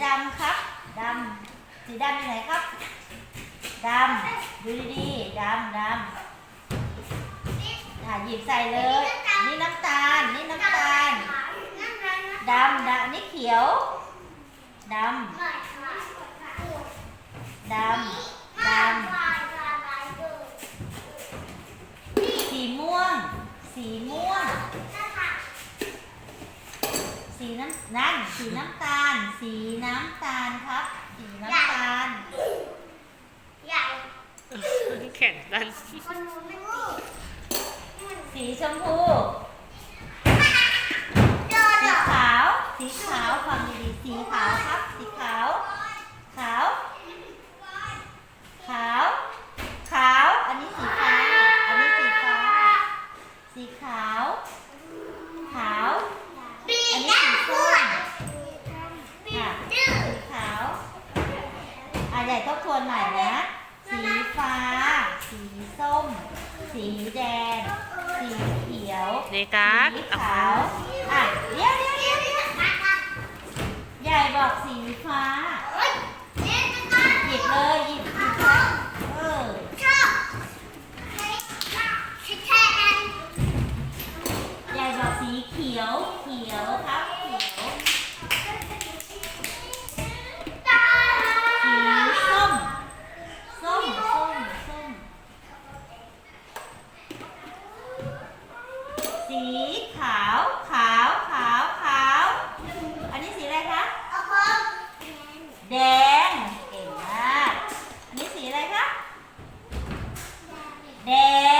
ดำครับดำสีดำอยู่ไหนครับดำดูดีๆดำดำค่ะหยิบใส่เลย นี่น้ำตาล นี่น้ำตาลดำดำนี่เขียวดำดำดำสีม่วง สีม่วง สีน้ำนั่นสีน้ำตาล สีน้ำตาลครับ สีน้ำตาล ใหญ่แข่งกันคนนู้นไม่ติดสีชมพูเดินสีเหรอขาว สีขาวฟังดีๆสีขาวครับ สีขาว ขาว ขาว ขาว อันนี้สีฟ้า อันนี้สีฟ้า สีขาว ขาว บี อันนี้ ด้า สี พู ส้ ด ม บี ค่ะ ดื้อ สีขาว อะ ใหญ่ทบทวนใหม่นะ สีฟ้า สีส้ม สีแดง สีเขียว ในการ์ดสีเอาขาวอะเดี๋ยวเดี๋ยวเดี๋ยวเดี๋ยวใหญ่บอกสีฟ้าเฮ้ยเล่นกันก่อนหยิบเลยหยิบหยิบครับเออชอบเฮ้ยแช่แอนใหญ่บอกสีเขียว เขียวครับ เขียว ตา สีส้ม ส้ม ส้ม ส้ม สีขาวขาวขาวขาว อันนี้สีอะไรคะแดงเก่งมากอันนี้สีอะไรคะแดง